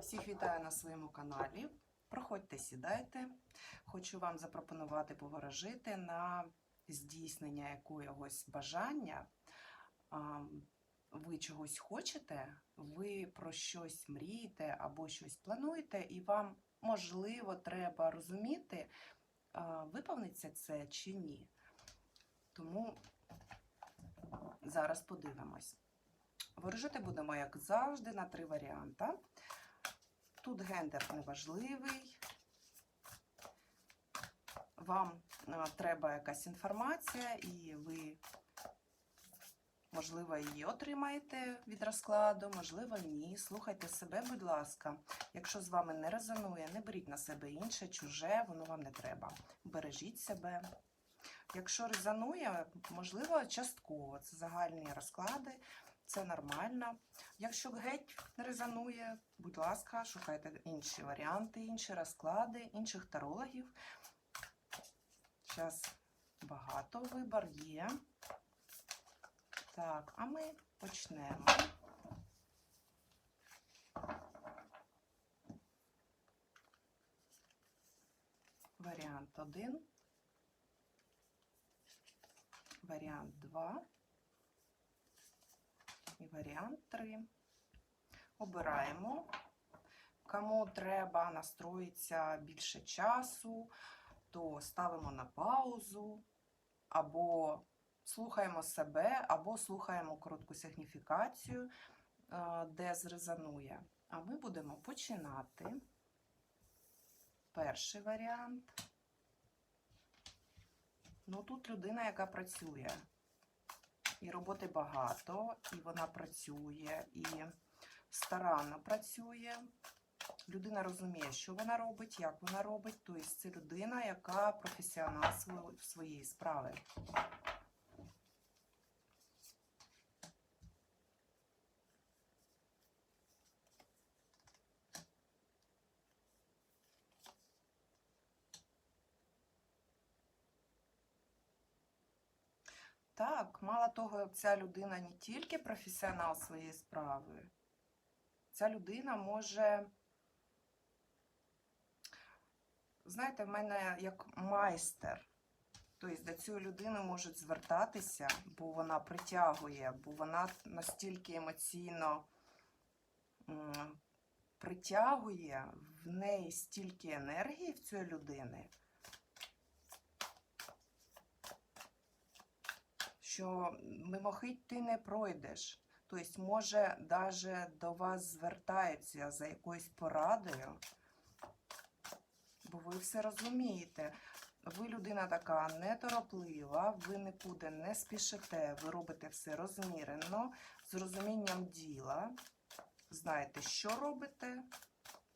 Всіх вітаю на своєму каналі. Проходьте, сідайте. Хочу вам запропонувати поворожити на здійснення якогось бажання. Ви чогось хочете, ви про щось мрієте або щось плануєте, і вам, можливо, треба розуміти, виповниться це чи ні. Тому зараз подивимось. Ворожити будемо, як завжди, на три варіанти. Тут гендер неважливий. Вам а, треба якась інформація, і ви, можливо, її отримаєте від розкладу, можливо, ні. Слухайте себе, будь ласка. Якщо з вами не резонує, не беріть на себе інше, чуже, воно вам не треба. Бережіть себе. Якщо резонує, можливо, частково. Це загальні розклади, це нормально. Якщо геть не резонує, будь ласка, шукайте інші варіанти, інші розклади, інших тарологів. Зараз багато вибор є. Так, а ми почнемо. Варіант 1. Варіант 2 і варіант 3. Обираємо. Кому треба настроїтися більше часу, то ставимо на паузу, або слухаємо себе, або слухаємо коротку сигніфікацію, е, де зрезонує. А ми будемо починати. Перший варіант. Ну, тут людина, яка працює. І роботи багато, і вона працює, і старанно працює. Людина розуміє, що вона робить, як вона робить. Тобто це людина, яка професіонал своєї справи. Так, мало того, ця людина не тільки професіонал своєї справи, ця людина може, знаєте, в мене як майстер. Тобто до цієї людини можуть звертатися, бо вона притягує, бо вона настільки емоційно притягує, в неї стільки енергії в цієї людини. Що мимохить ти не пройдеш. Тобто, може, навіть до вас звертаються за якоюсь порадою, бо ви все розумієте. Ви людина така нетороплива, ви нікуди не спішите, ви робите все розмірено, з розумінням діла. Знаєте, що робите,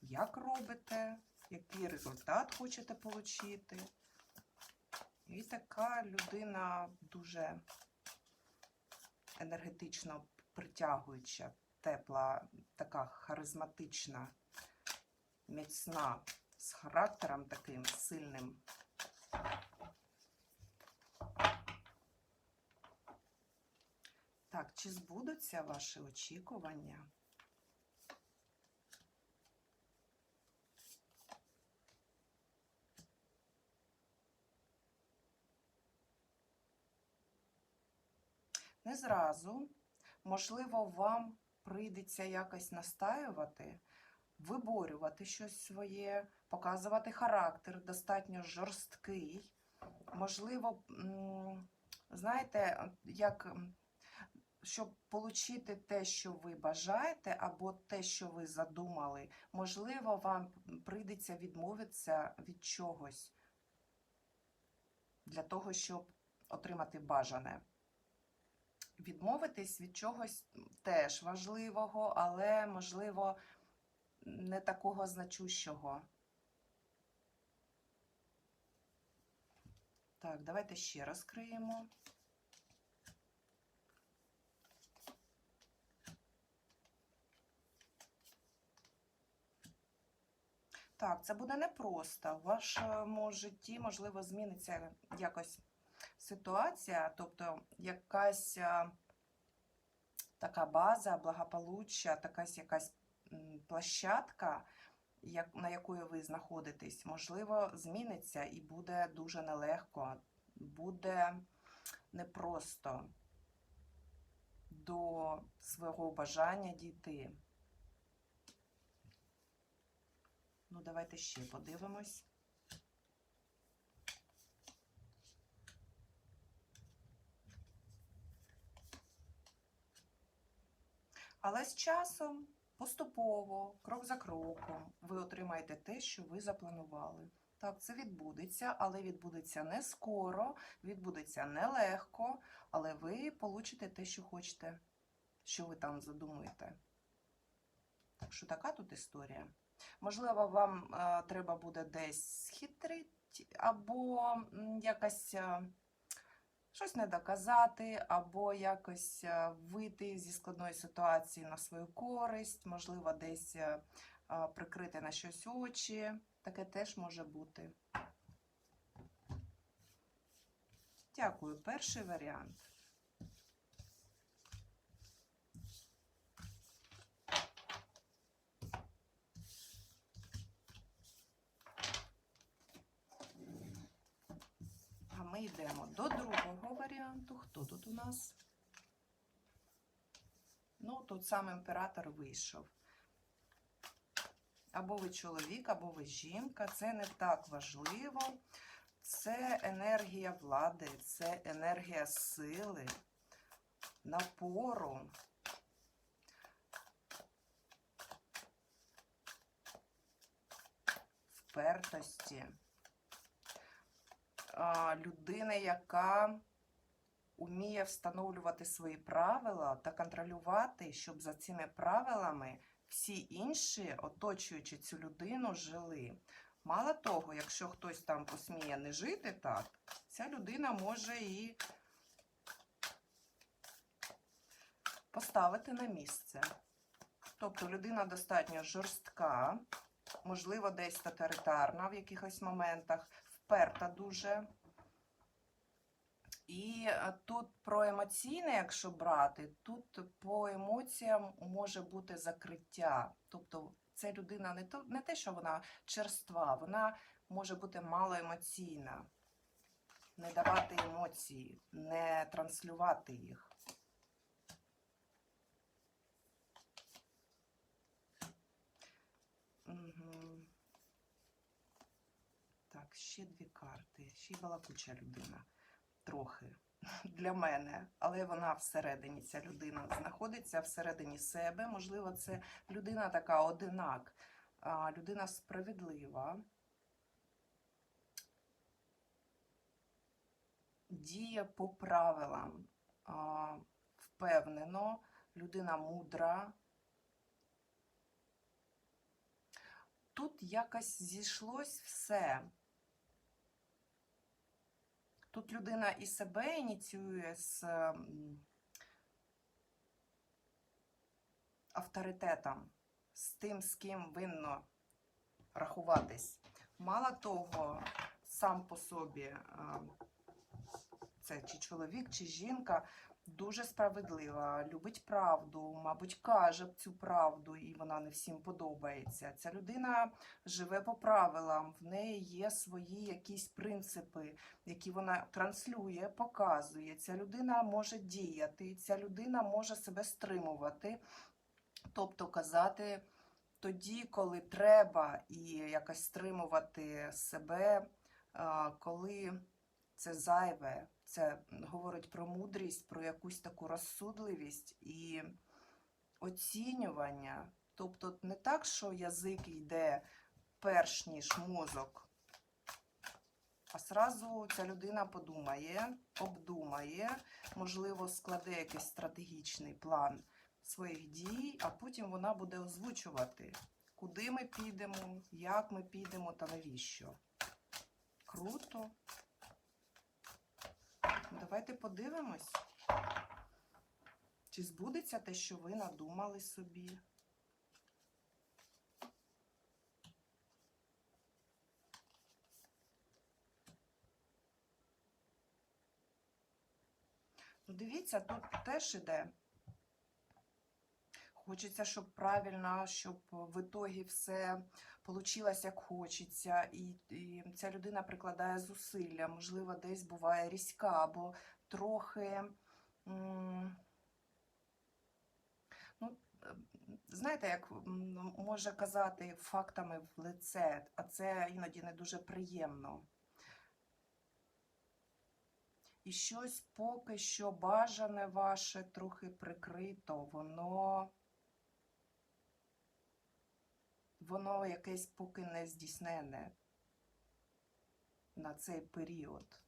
як робите, який результат хочете отримати. І така людина дуже енергетично притягуюча, тепла, така харизматична, міцна, з характером таким сильним. Так, чи збудуться ваші очікування? Не зразу. Можливо, вам прийдеться якось настаювати, виборювати щось своє, показувати характер достатньо жорсткий. Можливо, знаєте, як щоб отримати те, що ви бажаєте, або те, що ви задумали, можливо, вам прийдеться відмовитися від чогось для того, щоб отримати бажане. Відмовитись від чогось теж важливого, але, можливо, не такого значущого. Так, давайте ще розкриємо. Так, це буде непросто. В вашому житті, можливо, зміниться якось ситуація, тобто якась а, така база, благополуччя, такась якась площадка, на якої ви знаходитесь, можливо, зміниться і буде дуже нелегко, буде непросто до свого бажання дійти. Ну, давайте ще подивимось. Але з часом, поступово, крок за кроком, ви отримаєте те, що ви запланували. Так, це відбудеться, але відбудеться не скоро, відбудеться нелегко, але ви получите те, що хочете, що ви там задумуєте. Так що така тут історія. Можливо, вам е, треба буде десь схитрити або м, якось е, щось не доказати, або якось е, вийти зі складної ситуації на свою користь, можливо, десь е, е, прикрити на щось очі. Таке теж може бути. Дякую. Перший варіант. А ми йдемо до другого варіанту. Хто тут у нас? Ну, тут сам імператор вийшов. Або ви чоловік, або ви жінка. Це не так важливо. Це енергія влади, це енергія сили, напору. Впертості. Людина, яка уміє встановлювати свої правила та контролювати, щоб за цими правилами всі інші, оточуючи цю людину, жили. Мало того, якщо хтось там посміє не жити так, ця людина може і поставити на місце. Тобто людина достатньо жорстка, можливо, десь тоталітарна в якихось моментах, вперта дуже. І е, тут про емоційне, якщо брати, тут по емоціям може бути закриття. Тобто це людина не то, не те, що вона черства, вона може бути малоемоційна, не давати емоції, не транслювати їх. Мгм. Так, ще дві карти. Ще й балакуча людина. Трохи для мене, але вона всередині, ця людина знаходиться всередині себе. Можливо, це людина така одинак, людина справедлива. Діє по правилам, впевнено, людина мудра. Тут якось зійшлось все. Тут людина і себе ініціює з авторитетом, з тим, з ким винно рахуватись. Мало того, сам по собі, це чи чоловік, чи жінка, дуже справедлива, любить правду, мабуть, каже цю правду, і вона не всім подобається. Ця людина живе по правилам, в неї є свої якісь принципи, які вона транслює, показує. Ця людина може діяти, ця людина може себе стримувати, тобто казати тоді, коли треба, і якось стримувати себе, коли це зайве. Це говорить про мудрість, про якусь таку розсудливість і оцінювання. Тобто не так, що язик йде перш ніж мозок, а зразу ця людина подумає, обдумає, можливо, складе якийсь стратегічний план своїх дій, а потім вона буде озвучувати, куди ми підемо, як ми підемо та навіщо. Круто. Давайте подивимось, чи збудеться те, що ви надумали собі. Ну, дивіться, тут теж іде. Хочеться, щоб правильно, щоб в ітогі все вийшло, як хочеться, і, і ця людина прикладає зусилля, можливо, десь буває різка або трохи. Ну, е, знаєте, як може казати фактами в лице, а це іноді не дуже приємно. І щось поки що бажане ваше трохи прикрито, воно, воно якесь поки не здійснене на цей період.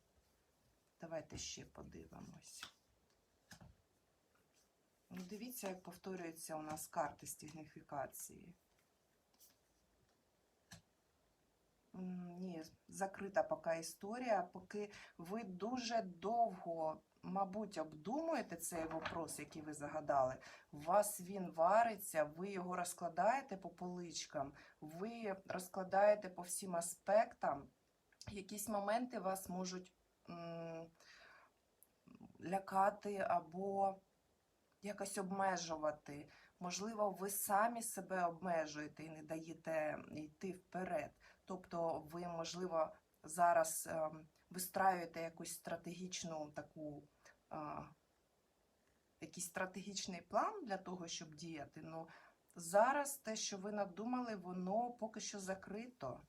Давайте ще подивимось. Ну, дивіться, як повторюються у нас карти стигніфікації. М, Ні, закрита поки історія, поки ви дуже довго, мабуть, обдумуєте цей вопрос, який ви загадали. У вас він вариться, ви його розкладаєте по поличкам, ви розкладаєте по всім аспектам. Якісь моменти вас можуть лякати або якось обмежувати. Можливо, ви самі себе обмежуєте і не даєте йти вперед. Тобто, ви, можливо, зараз ем, вистраюєте якусь стратегічну таку, якийсь стратегічний план для того, щоб діяти. Ну, зараз те, що ви надумали, воно поки що закрито.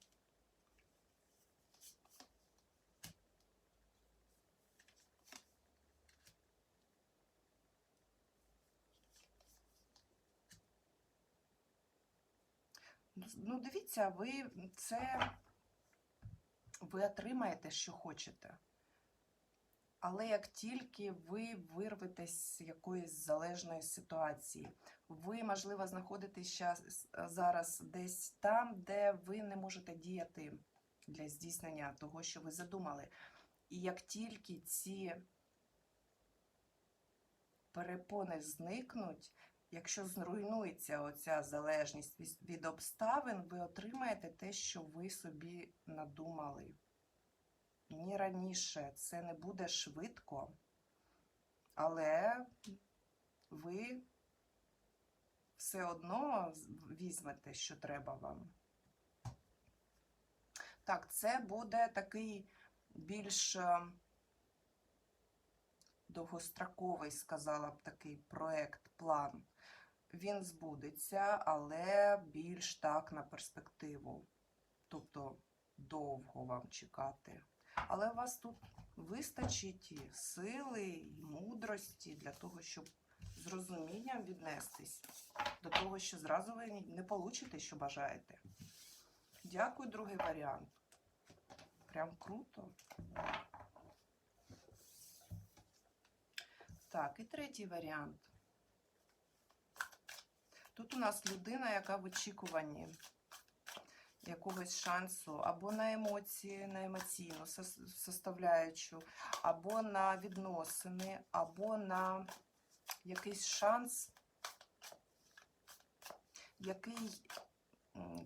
Ну, дивіться, ви це ви отримаєте, що хочете. Але як тільки ви вирветесь з якоїсь залежної ситуації, ви, можливо, знаходитесь зараз десь там, де ви не можете діяти для здійснення того, що ви задумали. І як тільки ці перепони зникнуть, Якщо зруйнується оця залежність від- обставин, ви отримаєте те, що ви собі надумали. Ні раніше це не буде швидко, але ви все одно візьмете, що треба вам. Так, це буде такий більш е, довгостроковий, сказала б, такий проект, план. Він збудеться, але більш так на перспективу. Тобто довго вам чекати. Але у вас тут вистачить і сили, і мудрості для того, щоб з розумінням віднестись до того, що зразу ви не получите, що бажаєте. Дякую, другий варіант. Прям круто. Так, і третій варіант. Тут у нас людина, яка в очікуванні якогось шансу або на емоції, на емоційну составляючу, або на відносини, або на якийсь шанс, який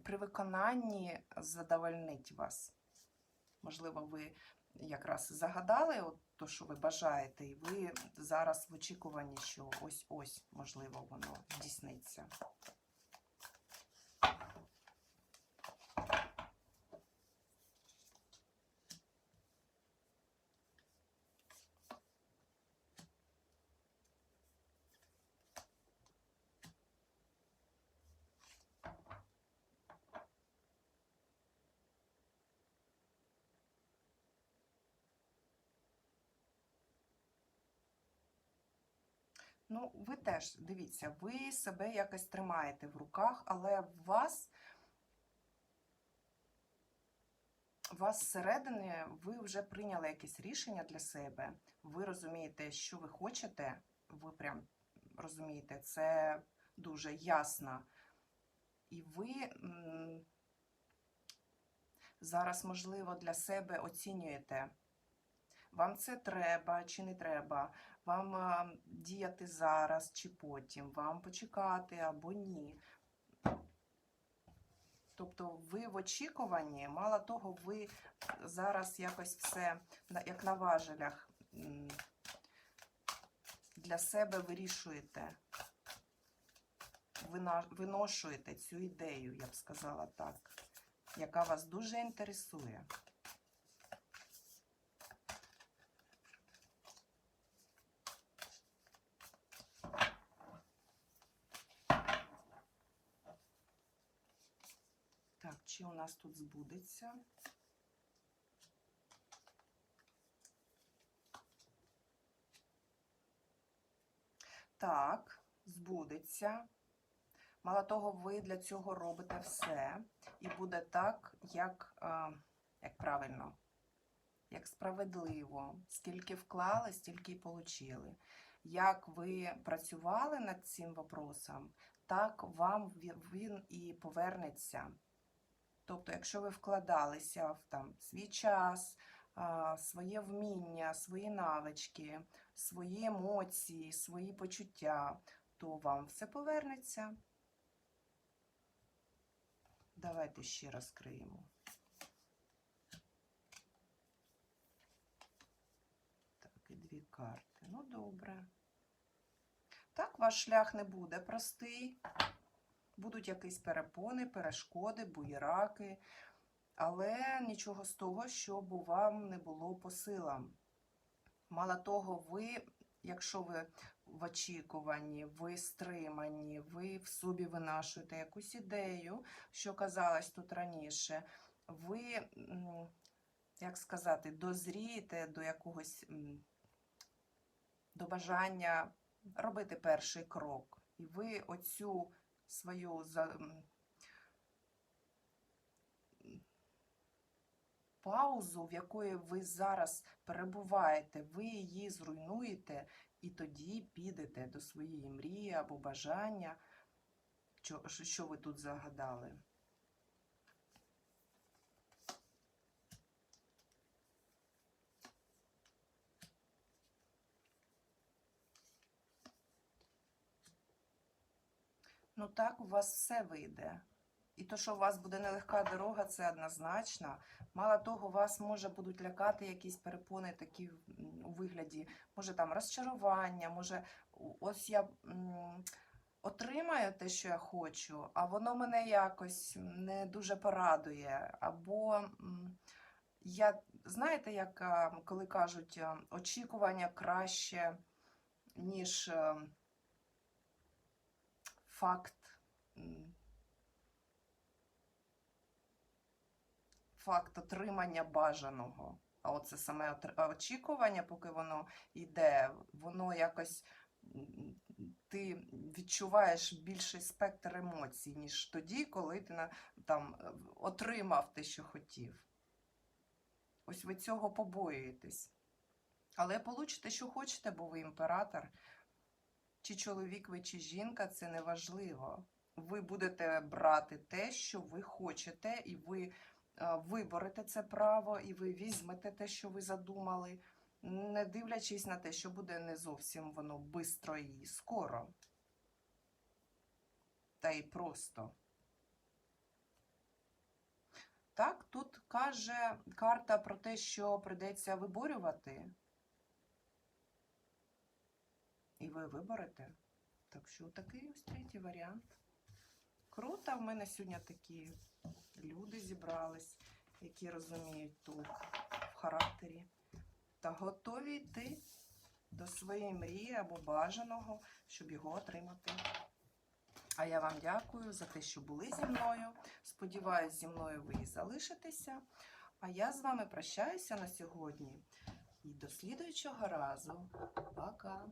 при виконанні задовольнить вас. Можливо, ви якраз загадали от то, що ви бажаєте, і ви зараз в очікуванні, що ось-ось, можливо, воно здійсниться. Ну, ви теж дивіться, ви себе якось тримаєте в руках, але в вас, у вас зсередини ви вже прийняли якесь рішення для себе. Ви розумієте, що ви хочете, ви прям розумієте, це дуже ясно. І ви зараз, можливо, для себе оцінюєте, вам це треба чи не треба, вам діяти зараз чи потім, вам почекати або ні. Тобто ви в очікуванні, мало того, ви зараз якось все як на важелях для себе вирішуєте. виношуєте цю ідею, я б сказала так, яка вас дуже інтересує. Чи у нас тут збудеться? Так, збудеться. Мало того, ви для цього робите все. І буде так, як, е, як правильно, як справедливо. Скільки вклали, стільки й получили. Як ви працювали над цим вопросом, так вам він і повернеться. Тобто, якщо ви вкладалися в там, свій час, своє вміння, свої навички, свої емоції, свої почуття, то вам все повернеться. Давайте ще розкриємо. Так, і дві карти. Ну, добре. Так, ваш шлях не буде простий. Будуть якісь перепони, перешкоди, буєраки, але нічого з того, щоб вам не було по силам. Мало того, ви, якщо ви в очікуванні, ви стримані, ви в собі винашуєте якусь ідею, що казалось тут раніше, ви, як сказати, дозрієте до якогось до бажання робити перший крок. І ви оцю свою паузу, в якої ви зараз перебуваєте, ви її зруйнуєте і тоді підете до своєї мрії або бажання, що ви тут загадали. Ну так, у вас все вийде. І то, що у вас буде нелегка дорога, це однозначно. Мало того, вас може будуть лякати якісь перепони такі у вигляді, може там розчарування, може, ось я отримаю те, що я хочу, а воно мене якось не дуже порадує. Або я, знаєте, як коли кажуть, очікування краще, ніж е, факт. факт отримання бажаного. А оце саме очікування, поки воно йде, воно якось ти відчуваєш більший спектр емоцій, ніж тоді, коли ти там, е, отримав те, що хотів. Ось ви цього побоюєтесь. Але получите, що хочете, бо ви імператор. Чи чоловік ви, чи жінка, це не важливо. Ви будете брати те, що ви хочете, і ви е, виборете це право, і ви візьмете те, що ви задумали, не дивлячись на те, що буде не зовсім воно бистро і скоро. Та й просто. Так, тут каже карта про те, що придеться виборювати. І ви виберете. Так що такий ось третій варіант. Круто, в мене сьогодні такі люди зібрались, які розуміють тут в характері та готові йти до своєї мрії або бажаного, щоб його отримати. А я вам дякую за те, що були зі мною. Сподіваюсь, зі мною ви і залишитеся. А я з вами прощаюся на сьогодні. І до слідуючого разу. Пока!